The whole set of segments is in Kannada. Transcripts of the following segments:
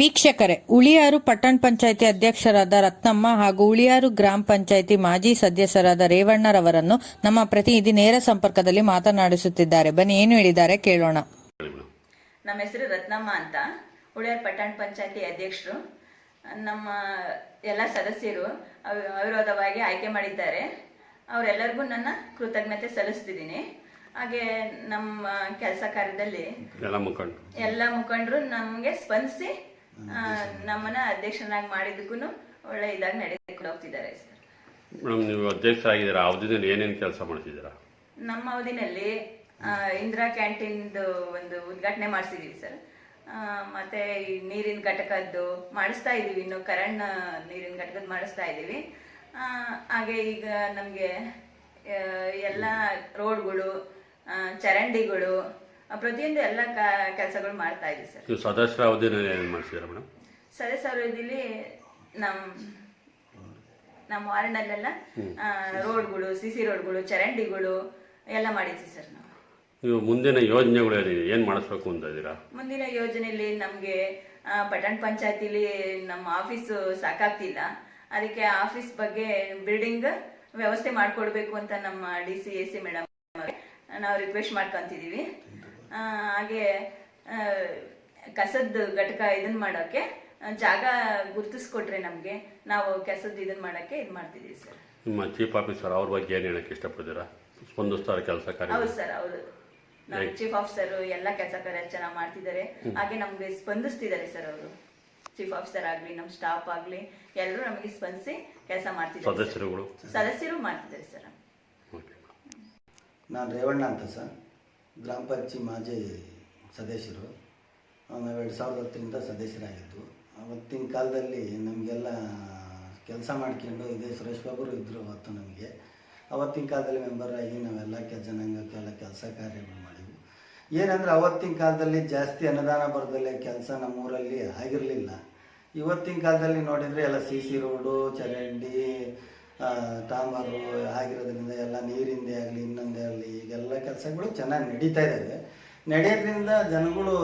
ವೀಕ್ಷಕರೇ ಉಳಿಯಾರು ಪಟ್ಟಣ ಪಂಚಾಯಿತಿ ಅಧ್ಯಕ್ಷರಾದ ರತ್ನಮ್ಮ ಹಾಗೂ ಉಳಿಯಾರು ಗ್ರಾಮ ಪಂಚಾಯಿತಿ ಮಾಜಿ ಸದಸ್ಯರಾದ ರೇವಣ್ಣರವರನ್ನು ನಮ್ಮ ಪ್ರತಿನಿಧಿ ನೇರ ಸಂಪರ್ಕದಲ್ಲಿ ಮಾತನಾಡಿಸುತ್ತಿದ್ದಾರೆ. ಬನ್ನಿ ಏನು ಹೇಳಿದ್ದಾರೆ ಕೇಳೋಣ. ನಮ್ಮ ಹೆಸರು ರತ್ನಮ್ಮ ಅಂತ. ಉಳಿಯಾರು ಪಟ್ಟಣ ಪಂಚಾಯಿತಿ ಅಧ್ಯಕ್ಷರು. ನಮ್ಮ ಎಲ್ಲ ಸದಸ್ಯರು ಅವಿ- ಅವಿರೋಧವಾಗಿ ಆಯ್ಕೆ ಮಾಡಿದ್ದಾರೆ. ಅವರೆಲ್ಲರಿಗೂ ನನ್ನ ಕೃತಜ್ಞತೆ ಸಲ್ಲಿಸ್ತಿದ್ದೀನಿ. ಹಾಗೆ ನಮ್ಮ ಕೆಲಸ ಕಾರ್ಯದಲ್ಲಿ ಎಲ್ಲ ಮುಖಂಡು ಎಲ್ಲ ಮುಖಂಡರು ನಮಗೆ ಸ್ಪಂದಿಸಿ ನಮ್ಮನ್ನ ಅಧ್ಯಕ್ಷನಾಗಿ ಮಾಡಿದ್ದಕ್ಕೂ ಒಳ್ಳೆ ಇದಾಗಿ ನಡೆದುಕೊಂಡು ಹೋಗ್ತಿದ್ದಾರೆ ಸರ್. ಮೇಡಮ್ ನೀವು ಅಧ್ಯಕ್ಷರಾಗಿದ್ದೀರಾ ಅವಧಿನಲ್ಲಿ ಏನೇನು ಕೆಲಸ ಮಾಡ್ತಿದ್ದೀರಾ? ನಮ್ಮ ಅವಧಿನಲ್ಲಿ ಇಂದಿರಾ ಕ್ಯಾಂಟೀನ್ದು ಒಂದು ಉದ್ಘಾಟನೆ ಮಾಡಿಸಿದೀವಿ ಸರ್. ಮತ್ತೆ ಈ ನೀರಿನ ಘಟಕದ್ದು ಮಾಡಿಸ್ತಾ ಇದೀವಿ ಇನ್ನು ಕರಣ್ ನೀರಿನ ಘಟಕದ ಮಾಡಿಸ್ತಾ ಇದೀವಿ. ಆ, ಹಾಗೆ ಈಗ ನಮಗೆ ಎಲ್ಲ ರೋಡ್ಗಳು ಚರಂಡಿಗಳು ಪ್ರತಿಯೊಂದು ಎಲ್ಲ ಕೆಲಸಗಳು ಮಾಡ್ತಾ ಇದೀವಿ ಸರ್. ನೀವು ಸದಸ್ಯರ ಅವಧಿನಲ್ಲಿ ಏನೇನು ಮಾಡ್ತಿದ್ದೀರಾ ಮೇಡಮ್ ಸದಸ್ಯ ಅವಧಿಯಲ್ಲಿ ನಮ್ಮ ನಮ್ಮ ವಾರ್ಡ್ನಲ್ಲೆಲ್ಲ ರೋಡ್ಗಳು ಸಿ ಸಿ ರೋಡ್ಗಳು ಚರಂಡಿಗಳು ಎಲ್ಲ ಮಾಡಿದ್ವಿ ಸರ್ ನಾವು. ನೀವು ಮುಂದಿನ ಯೋಜನೆಗಳು ಏನಿದೆ? ಏನು ಮಾಡಿಸ್ಬೇಕು ಅಂತ ಇದ್ದೀರಾ? ಮುಂದಿನ ಯೋಜನೆಯಲ್ಲಿ ನಮಗೆ ಪಟ್ಟಣ ಪಂಚಾಯತಿಲಿ ನಮ್ಮ ಆಫೀಸು ಸಾಕಾಗ್ತಿಲ್ಲ. ಅದಕ್ಕೆ ಆಫೀಸ್ ಬಗ್ಗೆ ಬಿಲ್ಡಿಂಗ್ ವ್ಯವಸ್ಥೆ ಮಾಡಿಕೊಡ್ಬೇಕು ಅಂತ ನಮ್ಮ D C A C madam ನಾವು ರಿಕ್ವೆಸ್ಟ್ ಮಾಡ್ಕೊಂತಿದೀವಿ ಆ, ಹಾಗೆ ಆ, ಕಸದ ಘಟಕ ಇದನ್ನ ಮಾಡೋಕೆ ಜಾಗ ಗುರ್ತಿಸ್ಕೊಟ್ರೆ ನಮಗೆ ನಾವು ಕಸದ ಇದನ್ನ ಮಾಡೋಕ್ಕೆ ಇದು ಮಾಡ್ತಿದೀವಿ ಸರ್. ನಿಮ್ಮ ಚೀಫ್ ಆಫೀಸರ್ ಅವ್ರ ಬಗ್ಗೆ ಏನು ಹೇಳಕ್ಕೆ ಇಷ್ಟಪಡ್ತೀರಾ? ಸ್ಪಂದಿಸ್ತಾರೆ ಕೆಲಸ ಕಾರ್ಯ. ಹೌದು ಸರ್ ಅವರು ನಮ್ಮ ಚೀಫ್ ಆಫೀಸರ್ ಎಲ್ಲ ಕೆಲಸ ಕಾರ್ಯ ಚೆನ್ನಾಗಿ ಮಾಡ್ತಿದ್ದಾರೆ. ಹಾಗೆ ನಮ್ಗೆ ಸ್ಪಂದಿಸ್ತಿದ್ದಾರೆ ಸರ್ ಅವರು. ಚೀಫ್ ಆಫೀಸರ್ ಆಗ್ಲಿ ನಮ್ಮ ಸ್ಟಾಫ್ ಆಗ್ಲಿ ಎಲ್ಲರೂ ನಮಗೆ ಸ್ಪಂದಿಸಿ ಕೆಲಸ ಮಾಡ್ತಿದ್ದಾರೆ ಸದಸ್ಯರುಗಳು? ಸದಸ್ಯರು ಮಾಡ್ತಿದ್ದಾರೆ ಸರ್. ಓಕೆ. ನಾನು ರೇವಣ್ಣ ಅಂತ ಸರ್. ಗ್ರಾಮ ಪಂಚಿ ಮಾಜಿ ಸದಸ್ಯರು. ನಾವು ಎರಡು ಸಾವಿರದ ಹತ್ತರಿಂದ ಸದಸ್ಯರಾಗಿದ್ದು. ಅವತ್ತಿನ ಕಾಲದಲ್ಲಿ ನಮಗೆಲ್ಲ ಕೆಲಸ ಮಾಡ್ಕೊಂಡು ಇದೇ ಸುರೇಶ್ ಬಾಬುರು ಇದ್ದರು ಅವತ್ತು ನಮಗೆ. ಅವತ್ತಿನ ಕಾಲದಲ್ಲಿ ಮೆಂಬರಾಗಿ ನಾವೆಲ್ಲ ಕೆಲ ಜನಾಂಗಕ್ಕೆಲ್ಲ ಕೆಲಸ ಕಾರ್ಯಗಳು ಮಾಡಿದ್ವಿ. ಏನಂದರೆ ಅವತ್ತಿನ ಕಾಲದಲ್ಲಿ ಜಾಸ್ತಿ ಅನುದಾನ ಬರದಲ್ಲೇ ಕೆಲಸ ನಮ್ಮೂರಲ್ಲಿ ಆಗಿರಲಿಲ್ಲ. ಇವತ್ತಿನ ಕಾಲದಲ್ಲಿ ನೋಡಿದರೆ ಎಲ್ಲ ಸಿ ಸಿ ರೋಡು, ಚರಂಡಿ ಡಾಂಬರು ಆಗಿರೋದ್ರಿಂದ ಎಲ್ಲ ನೀರಿಂದೇ ಆಗಲಿ, ಇನ್ನೊಂದೇ ಆಗಲಿ, ಈಗೆಲ್ಲ ಕೆಲಸಗಳು ಚೆನ್ನಾಗಿ ನಡೀತಾ ಇದ್ದಾವೆ ನಡೆಯೋದ್ರಿಂದ ಜನಗಳು,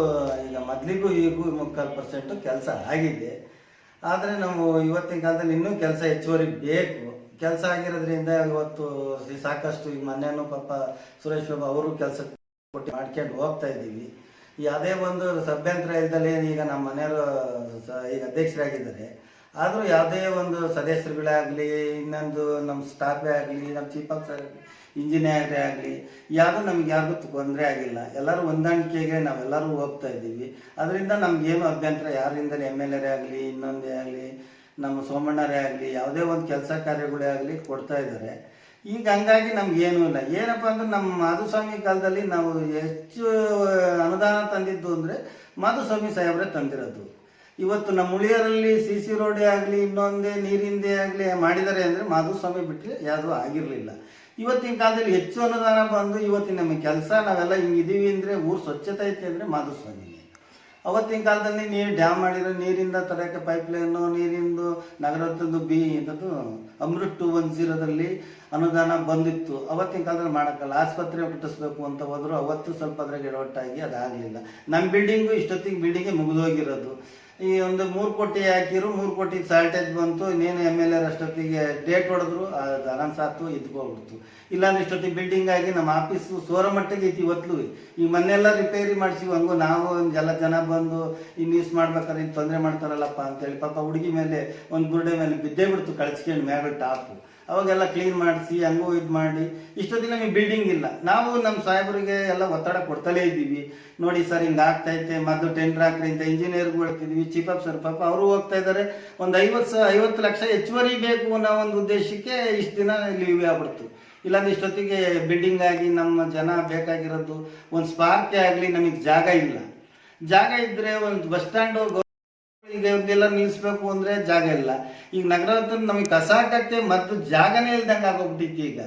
ಈಗ ಮೊದಲಿಗೂ ಈಗೂ ಮುಕ್ಕಾಲು ಪರ್ಸೆಂಟು ಕೆಲಸ ಆಗಿದೆ. ಆದರೆ ನಾವು ಇವತ್ತಿನ ಕಾಲದಲ್ಲಿ ಇನ್ನೂ ಕೆಲಸ ಹೆಚ್ಚುವರಿ ಬೇಕು. ಕೆಲಸ ಆಗಿರೋದ್ರಿಂದ ಇವತ್ತು ಸಾಕಷ್ಟು ಈಗ ಮೊನ್ನೆನೂ ಪಾಪ ಸುರೇಶ್ ಬಾಬು ಅವರು ಕೆಲಸ ಕೊಟ್ಟು ಮಾಡ್ಕೊಂಡು ಹೋಗ್ತಾ ಇದ್ದೀವಿ. ಯಾವುದೇ ಒಂದು ಸಭ್ಯಂತರ ಇಲ್ದಲೇ ಈಗ ನಮ್ಮ ಮನೆಯವರು ಈಗ ಅಧ್ಯಕ್ಷರಾಗಿದ್ದಾರೆ. ಆದರೂ ಯಾವುದೇ ಒಂದು ಸದಸ್ಯರುಗಳಾಗಲಿ, ಇನ್ನೊಂದು ನಮ್ಮ ಸ್ಟಾಫೇ ಆಗಲಿ ನಮ್ಮ ಚೀಫ್ ಆಫೀಸರ್ ಇಂಜಿನಿಯರೇ ಆಗಲಿ, ಯಾವುದೂ ನಮ್ಗೆ ಯಾರಿಗೂ ತೊಂದರೆ ಆಗಿಲ್ಲ. ಎಲ್ಲರೂ ಹೊಂದಾಣಿಕೆಗೆ ನಾವೆಲ್ಲರೂ ಹೋಗ್ತಾ ಇದ್ದೀವಿ. ಅದರಿಂದ ನಮ್ಗೇನು ಅಭ್ಯಂತರ ಯಾರಿಂದ ಎಂ ಎಲ್ ಎರೇ ಆಗಲಿ, ಇನ್ನೊಂದೇ ಆಗಲಿ, ನಮ್ಮ ಸೋಮಣ್ಣರೇ ಆಗಲಿ, ಯಾವುದೇ ಒಂದು ಕೆಲಸ ಕಾರ್ಯಗಳೇ ಆಗಲಿ ಕೊಡ್ತಾ ಇದ್ದಾರೆ. ಈಗ ಹಂಗಾಗಿ ನಮ್ಗೆ ಏನೂ ಇಲ್ಲ. ಏನಪ್ಪ ಅಂದ್ರೆ ನಮ್ಮ ಮಾಧುಸ್ವಾಮಿ ಕಾಲದಲ್ಲಿ ನಾವು ಹೆಚ್ಚು ಅನುದಾನ ತಂದಿದ್ದು ಅಂದರೆ ಮಾಧುಸ್ವಾಮಿ ಸಾಹೇಬರೇ ತಂದಿರೋದು. ಇವತ್ತು ನಮ್ಮ ಉಳಿಯರಲ್ಲಿ ಸಿ ಸಿ ರೋಡೇ ಆಗಲಿ, ಇನ್ನೊಂದೇ ನೀರಿಂದೇ ಆಗಲಿ ಮಾಡಿದ್ದಾರೆ ಅಂದರೆ ಮಾಧುಸ್ವಾಮಿ ಬಿಟ್ಟರೆ ಯಾವುದೂ ಆಗಿರಲಿಲ್ಲ. ಇವತ್ತಿನ ಕಾಲದಲ್ಲಿ ಹೆಚ್ಚು ಅನುದಾನ ಬಂದು ಇವತ್ತಿನ ನಮ್ಮ ಕೆಲಸ, ನಾವೆಲ್ಲ ಹಿಂಗಿದ್ದೀವಿ ಅಂದರೆ ಊರು ಸ್ವಚ್ಛತೆ ಐತೆ ಅಂದರೆ ಮಾಧುಸ್ವಾಮಿ. ಅವತ್ತಿನ ಕಾಲದಲ್ಲಿ ನೀರು ಡ್ಯಾಮ್ ಮಾಡಿರೋ ನೀರಿಂದ ತರಕ್ಕೆ ಪೈಪ್ ಲೈನು ನೀರಿಂದು ನಗರದ್ದು ಬಿ ಅಂತದು ಅಮೃತ್ ಟು ಒನ್ ಜೀರೋದಲ್ಲಿ ಅನುದಾನ ಬಂದಿತ್ತು. ಅವತ್ತಿನ ಕಾಲದಲ್ಲಿ ಮಾಡೋಕ್ಕಲ್ಲ. ಆಸ್ಪತ್ರೆ ಕಟ್ಟಿಸ್ಬೇಕು ಅಂತ ಹೋದ್ರು, ಅವತ್ತು ಸ್ವಲ್ಪ ಅದ್ರಾಗ ಎಡವಟ್ಟಾಗಿ ಅದಾಗಲಿಲ್ಲ. ನಮ್ಮ ಬಿಲ್ಡಿಂಗು ಇಷ್ಟೊತ್ತಿಗೆ ಬಿಲ್ಡಿಂಗೇ ಮುಗಿದೋಗಿರೋದು. ಈ ಒಂದು ಮೂರು ಕೋಟಿ ಹಾಕಿರು, ಮೂರು ಕೋಟಿ ಸಾಲ್ಟೇಜ್ ಬಂತು. ಇನ್ನೇನು ಎಂ ಎಲ್ ಎರ್ ಅಷ್ಟೊತ್ತಿಗೆ ಡೇಟ್ ಹೊಡೆದ್ರು ಅದು ಅನೌನ್ಸ್ ಆಯ್ತು ಇದ್ಕೋಗ್ಬಿಡ್ತು ಇಲ್ಲಾಂದ್ರೆ ಇಷ್ಟೊತ್ತಿಗೆ ಬಿಲ್ಡಿಂಗ್ ಆಗಿ ನಮ್ಮ ಆಫೀಸು ಸೋರ ಮಟ್ಟಿಗೆ ಐತಿ ಇವತ್ತು ಈಗ ಮನೆಲ್ಲ ರಿಪೇರಿ ಮಾಡಿಸಿ ಹಂಗು ನಾವು ಎಲ್ಲ ಜನ ಬಂದು ಇನ್ ಯೂಸ್ ಮಾಡ್ಬೇಕಾದ್ರೆ ಇನ್ನು ತೊಂದರೆ ಮಾಡ್ತಾರಲ್ಲಪ್ಪ ಅಂತೇಳಿ ಪಾಪ ಹುಡುಗಿ ಮೇಲೆ, ಒಂದು ಬುರ್ಡೆ ಮೇಲೆ ಬಿದ್ದೇ ಬಿಡ್ತು, ಕಳಿಸ್ಕೊಂಡು ಮ್ಯಾಗ ಟಾಪು ಅವಾಗೆಲ್ಲ ಕ್ಲೀನ್ ಮಾಡಿಸಿ, ಹಂಗೂ ಇದು ಮಾಡಿ. ಇಷ್ಟೊತ್ತಿಗೆ ನಮಗೆ ಬಿಲ್ಡಿಂಗ್ ಇಲ್ಲ. ನಾವು ನಮ್ಮ ಸಾಹೇಬರಿಗೆ ಎಲ್ಲ ಒತ್ತಡ ಕೊಡ್ತಲೇ ಇದ್ದೀವಿ. ನೋಡಿ ಸರ್, ಹಿಂಗೆ ಆಗ್ತೈತೆ. ಮೊದಲು ಟೆಂಡರ್ ಹಾಕ್ರಿ ಅಂತ ಇಂಜಿನಿಯರ್ಗೂ ಹೇಳ್ತಿದ್ವಿ. ಚೀಫ್ ಆಫೀಸರ್ ಪಾಪ ಅವರು ಹೋಗ್ತಾ ಇದ್ದಾರೆ ಒಂದು ಐವತ್ತು ಐವತ್ತು ಲಕ್ಷ ಹೆಚ್ಚುವರಿ ಬೇಕು ಅನ್ನೋ ಒಂದು ಉದ್ದೇಶಕ್ಕೆ ಇಷ್ಟು ದಿನ ಲೀವ್ ಆಗ್ಬಿಡ್ತು. ಇಲ್ಲಾಂದ್ರೆ ಇಷ್ಟೊತ್ತಿಗೆ ಬಿಲ್ಡಿಂಗ್ ಆಗಿ ನಮ್ಮ ಜನ ಬೇಕಾಗಿರೋದು ಒಂದು ಸ್ಪಾರ್ಕೆ ಆಗಲಿ ನಮಗೆ ಜಾಗ ಇಲ್ಲ. ಜಾಗ ಇದ್ದರೆ ಒಂದು ಬಸ್ ಸ್ಟ್ಯಾಂಡು ಈಗ ನಿಲ್ಲಿಸ್ಬೇಕು ಅಂದ್ರೆ ಜಾಗ ಇಲ್ಲ. ಈಗ ನಗರ ನಮಗೆ ಕಸ ಹಾಕಕ್ಕೆ ಮತ್ತು ಜಾಗನೇ ಇಲ್ದಂಗೆ ಆಗೋಗ್ಬಿಟ್ಟಿತ್ತು ಈಗ.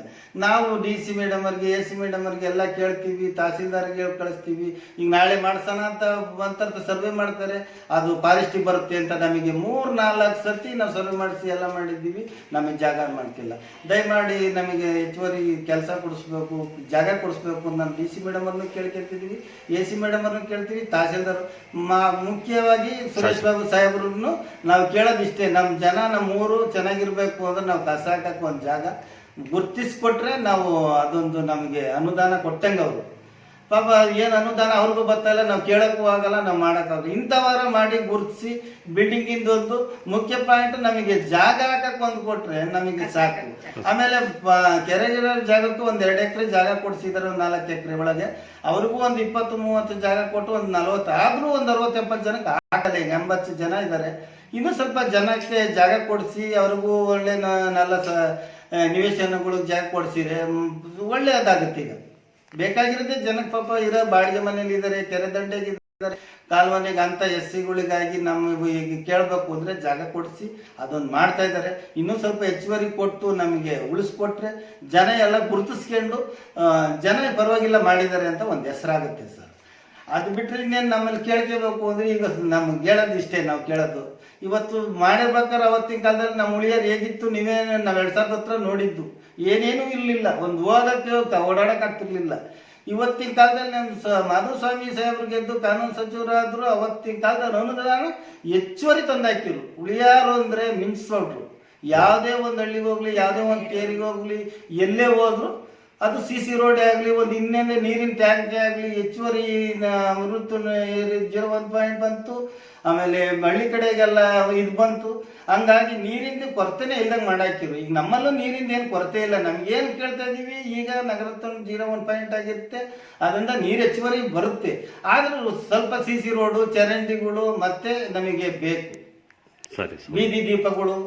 ನಾವು ಡಿ ಸಿ ಮೇಡಮ್ ಅವ್ರಿಗೆ ಎ ಸಿ ಮೇಡಮ್ ಅವ್ರಿಗೆ ಎಲ್ಲ ಕೇಳ್ತೀವಿ ತಹಸೀಲ್ದಾರ್ಗೆ ಹೇಳಿ ಕಳಿಸ್ತೀವಿ. ಈಗ ನಾಳೆ ಮಾಡ್ಸೋಣ ಅಂತ ಬಂತ ಸರ್ವೆ ಮಾಡ್ತಾರೆ. ಅದು ಫಾರೆಸ್ಟಿಗೆ ಬರುತ್ತೆ ಅಂತ ನಮಗೆ ಮೂರು ನಾಲ್ಕು ಸರ್ತಿ ನಾವು ಸರ್ವೆ ಮಾಡಿಸಿ ಎಲ್ಲ ಮಾಡಿದ್ದೀವಿ. ನಮಗೆ ಜಾಗ ಮಾಡ್ತಿಲ್ಲ. ದಯಮಾಡಿ ನಮಗೆ ಹೆಚ್ಚುವರಿ ಕೆಲಸ ಕೊಡಿಸ್ಬೇಕು ಜಾಗ ಕೊಡಿಸ್ಬೇಕು ನಾನು ಡಿ ಸಿ ಮೇಡಮ್ ಅವ್ರನ್ನ ಕೇಳ್ಕೊಳ್ತಿದ್ದೀವಿ ಎ ಸಿ ಮೇಡಮ್ ಅವ್ರನ್ನ ಕೇಳ್ತೀವಿ. ತಹಸೀಲ್ದಾರ್ ಮುಖ್ಯವಾಗಿ ಸುರೇಶ್ ಬಾಬು ಸಾಹೇಬ್ರು ನಾವು ಕೇಳೋದಿಷ್ಟೇ ನಮ್ಮ ಜನ ನಮ್ಮ ಊರು ಚೆನ್ನಾಗಿರ್ಬೇಕು ಅಂದ್ರೆ ನಾವು ಕಸ ಹಾಕಕ್ಕೆ ಒಂದು ಜಾಗ ಗುರ್ತಿಸ್ಕೊಟ್ರೆ ನಾವು ಅದೊಂದು ನಮಗೆ ಅನುದಾನ ಕೊಟ್ಟಂಗೆ ಅವರು. ಪಾಪ ಏನು ಅನುದಾನ ಅವ್ರಿಗೂ ಬರ್ತಾಯಿಲ್ಲ ನಾವು ಕೇಳಕ್ಕೂ ಆಗಲ್ಲ ನಾವು ಮಾಡೋಕ್ಕಾಗಲ್ಲ ಇಂಥವರ ಮಾಡಿ ಗುರುತಿಸಿ ಬಿಲ್ಡಿಂಗಿಂದ ಒಂದು ಮುಖ್ಯ ಪಾಯಿಂಟ್ ನಮಗೆ ಜಾಗ ಹಾಕಕ್ಕೆ ಒಂದು ಕೊಟ್ರೆ ನಮಗೆ ಸಾಕು. ಆಮೇಲೆ ಕೆರೆ ಕೆರೆಗಿರೋ ಜಾಗಕ್ಕೂ ಒಂದು ಎರಡು ಎಕರೆ ಜಾಗ ಕೊಡಿಸಿದಾರೆ ಒಂದು ನಾಲ್ಕು ಎಕರೆ ಒಳಗೆ. ಅವ್ರಿಗೂ ಒಂದು ಇಪ್ಪತ್ತು ಮೂವತ್ತು ಜಾಗ ಕೊಟ್ಟು ಒಂದು ನಲ್ವತ್ತು ಆದರೂ ಒಂದು ಅರವತ್ತೆಪ್ಪತ್ತು ಜನಕ್ಕೆ ಆಗಲ್ಲ ಈಗ ಎಂಬತ್ತು ಜನ ಇದ್ದಾರೆ ಇನ್ನೂ ಸ್ವಲ್ಪ ಜನಕ್ಕೆ ಜಾಗ ಕೊಡಿಸಿ ಅವ್ರಿಗೂ ಒಳ್ಳೆ ನಲ್ಲ ನೆಲ ಸ ಆ, ನಿವೇಶನಗಳು ಜಾಗ ಕೊಡಿಸಿದ್ರೆ ಒಳ್ಳೆಯದಾಗುತ್ತೆ ಈಗ. ಬೇಕಾಗಿರೋದೇ ಜನಕ್ಕೆ ಪಾಪ ಇರೋ ಬಾಡಿಗೆ ಮನೇಲಿ ಇದ್ದಾರೆ, ಕೆರೆ ದಂಡೆಗೆ ಇದ್ದಾರೆ, ಕಾಲ್ವನೆಗೆ ಅಂತ ಎಸ್ ಸಿಗಳಿಗಾಗಿ ಈಗ ಕೇಳಬೇಕು ಅಂದ್ರೆ ಜಾಗ ಕೊಡಿಸಿ, ಅದೊಂದು ಮಾಡ್ತಾ ಇದ್ದಾರೆ. ಇನ್ನೂ ಸ್ವಲ್ಪ ಹೆಚ್ಚುವರಿ ಕೊಟ್ಟು ನಮಗೆ ಉಳಿಸ್ಕೊಟ್ರೆ ಜನ ಎಲ್ಲ ಗುರುತಿಸ್ಕೊಂಡು ಜನ ಪರವಾಗಿಲ್ಲ ಮಾಡಿದ್ದಾರೆ ಅಂತ ಒಂದು ಹೆಸರಾಗುತ್ತೆ ಸರ್. ಅದು ಬಿಟ್ಟರೆ ಇನ್ನೇನು ನಮ್ಮಲ್ಲಿ ಕೇಳ್ಕೋಬೇಕು ಅಂದ್ರೆ ಈಗ ನಮ್ಗೆ ಹೇಳೋದು ಇಷ್ಟೇ, ನಾವು ಕೇಳೋದು. ಇವತ್ತು ಮಾಡಿರ್ಬೇಕಾದ್ರೆ ಅವತ್ತಿನ ಕಾಲದಲ್ಲಿ ನಮ್ಮ ಉಳಿಯೋದು ಹೇಗಿತ್ತು, ನೀವೇ ನಾವು ಎರಡು ಸಾವಿರದ ಹತ್ರ ನೋಡಿದ್ದು. ಏನೇನೂ ಇರಲಿಲ್ಲ. ಒಂದು ಓದಕ್ಕೆ ಓಡಾಡಕ್ಕೆ ಆಗ್ತಿರ್ಲಿಲ್ಲ. ಇವತ್ತಿನ ಕಾಲದಲ್ಲಿ ನಮ್ಮ ಸ, ಮಾಧುಸ್ವಾಮಿ ಸಾಹೇಬ್ರು ಗೆದ್ದು ಕಾನೂನು ಸಚಿವರಾದ್ರು ಅವತ್ತಿನ ಕಾಲದಲ್ಲಿ ಅನುದಾನ ಹೆಚ್ಚುವರಿ ತಂದಾಕಿರು ಉಳಿಯಾರು ಅಂದರೆ ಮಿಂಚ್ಸ್ಬಿಟ್ರು ಯಾವುದೇ ಒಂದು ಹಳ್ಳಿಗೆ ಹೋಗ್ಲಿ, ಯಾವುದೇ ಒಂದು ಕೇರಿಗೆ ಹೋಗ್ಲಿ, ಎಲ್ಲೇ ಹೋದ್ರು ಅದು ಸಿ ಸಿ ರೋಡ್ ಆಗಲಿ ಒಂದು ಇನ್ನೇ ನೀರಿನ ಟ್ಯಾಂಕ್ ಆಗಲಿ ಹೆಚ್ಚುವರಿ ಋತು ಜೀರೋ ಒನ್ ಪಾಯಿಂಟ್ ಬಂತು ಆಮೇಲೆ ಹಳ್ಳಿ ಕಡೆಗೆಲ್ಲ ಇದು ಬಂತು. ಹಂಗಾಗಿ ನೀರಿಂದ ಕೊರತೆನೇ ಇಲ್ದಂಗೆ ಮಾಡಾಕಿರು ಈಗ ನಮ್ಮಲ್ಲೂ ನೀರಿಂದ ಏನು ಕೊರತೆ ಇಲ್ಲ. ನಮ್ಗೇನು ಕೇಳ್ತಾ ಇದೀವಿ ಈಗ ನಗರತ್ವ ಜೀರೋ ಒನ್ ಪಾಯಿಂಟ್ ಆಗಿರುತ್ತೆ. ಅದರಿಂದ ನೀರು ಹೆಚ್ಚುವರಿ ಬರುತ್ತೆ. ಆದರೂ ಸ್ವಲ್ಪ ಸಿ ಸಿ ರೋಡು ಚರಂಡಿಗಳು ಮತ್ತೆ ನಮಗೆ ಬೇಕು. ಬೀದಿ ದೀಪಗಳು.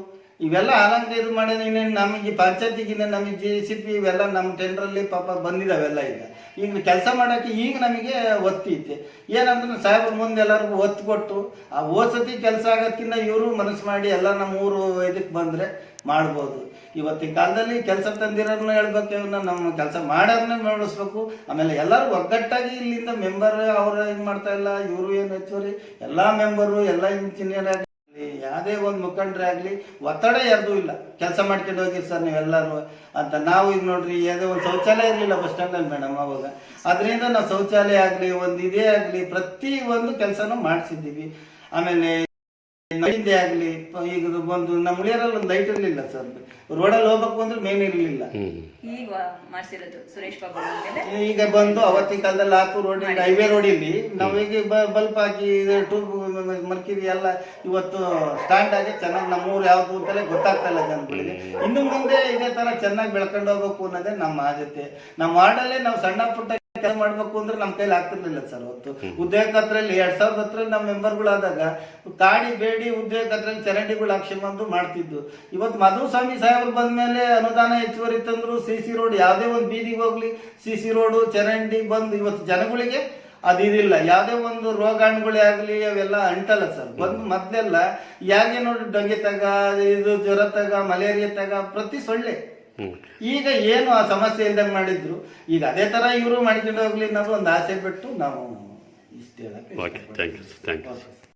ಇವೆಲ್ಲ ಆನಂದ ಇದು ಮಾಡಿ ನಮಗೆ ಪಂಚಾಯತಿಗಿನ್ನ ನಮಗೆ ಜಿ ಸಿ ಪಿ ಇವೆಲ್ಲ ನಮ್ಮ ಟೆಂಡ್ರಲ್ಲಿ ಪಾಪ ಬಂದಿದಾವೆಲ್ಲ ಈಗ. ಈಗ ಕೆಲಸ ಮಾಡೋಕ್ಕೆ ಈಗ ನಮಗೆ ಒತ್ತೈತೆ ಏನಂದ್ರೆ ಸಾಹೇಬ್ರ ಮುಂದೆ ಎಲ್ಲರಿಗೂ ಒತ್ತು ಕೊಟ್ಟು ಆ ಓಸತಿ ಕೆಲಸ ಆಗೋದ್ಕಿಂತ ಇವರು ಮನಸ್ಸು ಮಾಡಿ ಎಲ್ಲ ನಮ್ಮ ಊರು ಇದಕ್ಕೆ ಬಂದರೆ ಮಾಡ್ಬೋದು. ಇವತ್ತಿನ ಕಾಲದಲ್ಲಿ ಕೆಲಸ ತಂದಿರೋರ್ನ ಹೇಳ್ಬೇಕು, ಇವ್ರನ್ನ ನಮ್ಮ ಕೆಲಸ ಮಾಡೋದನ್ನ ನೋಡಿಸ್ಬೇಕು. ಆಮೇಲೆ ಎಲ್ಲರೂ ಒಗ್ಗಟ್ಟಾಗಿ ಇಲ್ಲಿಂದ ಮೆಂಬರ್ ಅವ್ರು ಏನು ಮಾಡ್ತಾ ಇಲ್ಲ, ಇವರು ಏನು ಹೆಚ್ಚುವರಿ? ಎಲ್ಲ ಮೆಂಬರು ಎಲ್ಲ ಇಂಜಿನಿಯರ್ ಆಗಲಿ ಯಾವುದೇ ಒಂದು ಮುಖಂಡ್ರೆ ಆಗಲಿ ಒತ್ತಡ ಯಾರ್ದೂ ಇಲ್ಲ. ಕೆಲಸ ಮಾಡ್ಕೊಂಡು ಹೋಗಿರಿ ಸರ್ ನೀವೆಲ್ಲರೂ ಅಂತ. ನಾವು ಈಗ ನೋಡ್ರಿ ಯಾವುದೇ ಒಂದು ಶೌಚಾಲಯ ಇರಲಿಲ್ಲ ಬಸ್ ಸ್ಟ್ಯಾಂಡಲ್ಲಿ ಮೇಡಮ್ ಅವಾಗ. ಅದರಿಂದ ನಾವು ಶೌಚಾಲಯ ಆಗಲಿ ಒಂದು ಇದೇ ಆಗಲಿ ಪ್ರತಿ ಒಂದು ಕೆಲಸನೂ ಮಾಡಿಸಿದ್ದೀವಿ. ಆಮೇಲೆ ನಡಿಂದೆ ಆಗಲಿ ಈಗ ಒಂದು ನಮ್ಮ ಹುಳಿಯರಲ್ಲಿ ಒಂದು ಲೈಟ್ ಇರಲಿಲ್ಲ ಸರ್. ರೋಡಲ್ಲಿ ಹೋಗ್ಬೇಕು ಅಂದ್ರೆ ಮೇನ್ ಇರಲಿಲ್ಲ. ಈಗ ಮಾಡಿಸಿರೋದು ಸುರೇಶ್ ಬಾಬು ಮೇಲೆ? ಈಗ ಬಂದು ಅವತ್ತಿನ ಕಾಲದಲ್ಲಿ ಹಾಕು ರೋಡ್ ಹೈವೇ ರೋಡಿಲ್ಲಿ ನಾವೀಗ ಬಲ್ಪ್ ಹಾಕಿ ಟೂಬ್ ಮರ್ಕಿರಿ ಎಲ್ಲ ಇವತ್ತು ಸ್ಟ್ಯಾಂಡ್ ಆಗಿ ಚೆನ್ನಾಗಿ ನಮ್ಮೂರು ಯಾವ್ದು ಅಂತಲೇ ಗೊತ್ತಾಗ್ತಾ ಇಲ್ಲ ಜನಗಳಿಗೆ. ಇನ್ನು ಮುಂದೆ ಇದೇ ತರ ಚೆನ್ನಾಗಿ ಬೆಳ್ಕೊಂಡು ಹೋಗ್ಬೇಕು ಅನ್ನೋದೇ ನಮ್ಮ ಆದ್ಯತೆ. ನಮ್ಮ ವಾರ್ಡಲ್ಲೇ ನಾವು ಸಣ್ಣ ಪುಟ್ಟ ಕೆಲಸ ಮಾಡ್ಬೇಕು ಅಂದ್ರೆ ನಮ್ಮ ಕೈಲಿ ಆಗ್ತಿರ್ಲಿಲ್ಲ ಸರ್ ಅವತ್ತು. ಉದ್ಯೋಗ ಖಾತ್ರಲ್ಲಿ ಎರಡ್ ಸಾವಿರದ ಹತ್ತರಲ್ಲಿ ನಮ್ಮ ಮೆಂಬರ್ಗಳಾದಾಗ ಕಾಡಿ ಬೇಡಿ ಉದ್ಯೋಗ ಖಾತ್ರಲ್ಲಿ ಚರಂಡಿಗಳು ಹಾಕ್ಸ್ಕೊಂಬಂದು ಮಾಡ್ತಿದ್ದು. ಇವತ್ತು ಮಧುಸ್ವಾಮಿ ಸಾಹೇಬ್ರು ಬಂದ್ಮೇಲೆ ಅನುದಾನ ಹೆಚ್ಚುವರಿ ತಂದ್ರು ಸಿ ಸಿ ರೋಡ್ ಯಾವುದೇ ಒಂದು ಬೀದಿಗೆ ಹೋಗ್ಲಿ. ಸಿ ಸಿ ರೋಡು ಚರಂಡಿ ಬಂದು ಇವತ್ತು ಜನಗಳಿಗೆ ಅದಿದಿಲ್ಲ. ಯಾವುದೇ ಒಂದು ರೋಗಾಣುಗಳೇ ಆಗಲಿ ಅವೆಲ್ಲ ಅಂಟಲ್ಲ ಸರ್. ಬಂದು ಮೊದಲೆಲ್ಲ ಯಾಕೆ ನೋಡಿ ಡೊಂಗೆ ತಗ ಇದು ಜ್ವರ ತಗ ಮಲೇರಿಯಾ ತಗ ಪ್ರತಿ ಸೊಳ್ಳೆ. ಈಗ ಏನು ಆ ಸಮಸ್ಯೆ ಇಲ್ದಂಗೆ ಮಾಡಿದ್ರು? ಈಗ ಅದೇ ತರ ಇವರು ಮಾಡ್ಕೊಂಡು ಹೋಗ್ಲಿ ಅನ್ನೋದು ಒಂದು ಆಸೆ ಬಿಟ್ಟು ನಾವು ಇಷ್ಟೇ ಹೇಳಕ್ಕೆ okay thank you thank you.